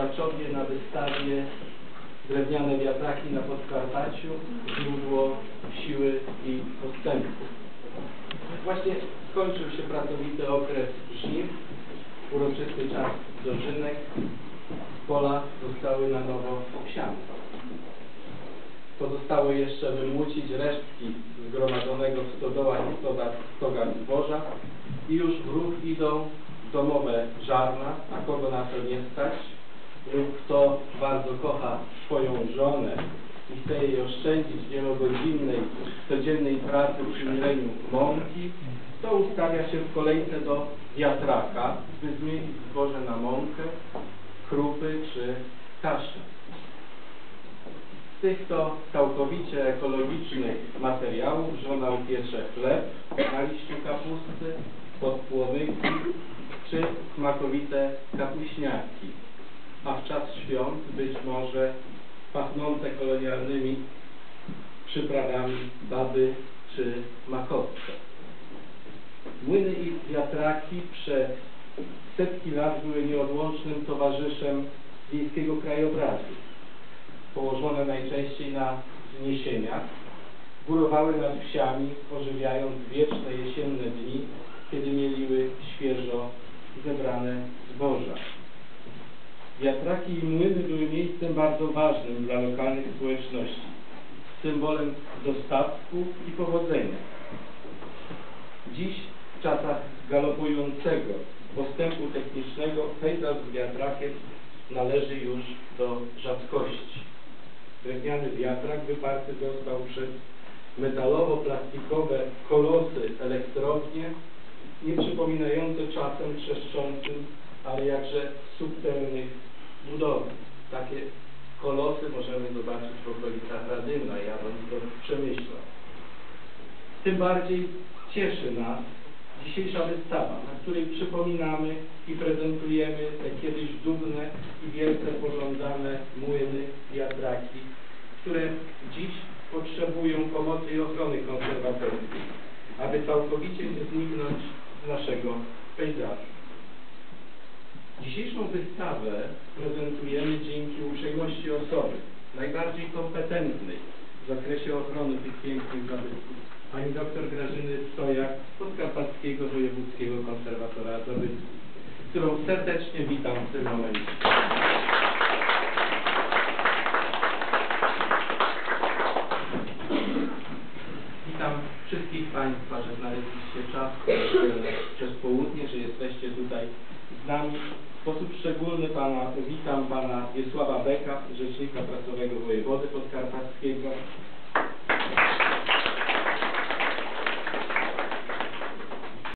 Maczowie na wystawie drewniane wiatraki na Podkarpaciu, źródło siły i postępu. Właśnie skończył się pracowity okres żniw, uroczysty czas dożynek, pola zostały na nowo obsiane. Pozostało jeszcze wymłócić resztki zgromadzonego w stodołach i stogach zboża i już w ruch idą domowe żarna, a kogo na to nie stać lub kto bardzo kocha swoją żonę i chce jej oszczędzić wielogodzinnej, codziennej pracy przy mileniu mąki, to ustawia się w kolejce do wiatraka, by zmienić zboże na mąkę, krupy czy kaszę. Z tych to całkowicie ekologicznych materiałów żona upiecze chleb na liściu kapusty, podpłomyki czy smakowite kapuśniaki, a w czas świąt być może pachnące kolonialnymi przyprawami baby czy makowce. Młyny i wiatraki przez setki lat były nieodłącznym towarzyszem wiejskiego krajobrazu. Położone najczęściej na wzniesieniach, górowały nad wsiami, ożywiając Wiatraki i młyny były miejscem bardzo ważnym dla lokalnych społeczności, symbolem dostatku i powodzenia. Dziś, w czasach galopującego postępu technicznego, pejzaż z wiatrakiem należy już do rzadkości. Drewniany wiatrak wyparty został przez metalowo-plastikowe kolosy elektrownie, nie przypominające czasem trzeszczącym, ale jakże subtelnych budowli. Takie kolosy możemy zobaczyć w okolicach Radymna, ja bym to przemyślał. Tym bardziej cieszy nas dzisiejsza wystawa, na której przypominamy i prezentujemy te kiedyś dumne i wielce pożądane młyny, wiatraki, które dziś potrzebują pomocy i ochrony konserwatorskiej, aby całkowicie nie zniknąć z naszego pejzażu. Dzisiejszą wystawę prezentujemy dzięki uprzejmości osoby najbardziej kompetentnej w zakresie ochrony tych pięknych zabytków, pani dr Grażyny Stojak z Podkarpackiego Wojewódzkiego Konserwatora Zabytków, którą serdecznie witam w tym momencie. Witam wszystkich Państwa, że znaleźliście czas przez południe, że jesteście tutaj z nami. W sposób szczególny pana, witam Pana Wiesława Beka, Rzecznika Prasowego Wojewody Podkarpackiego,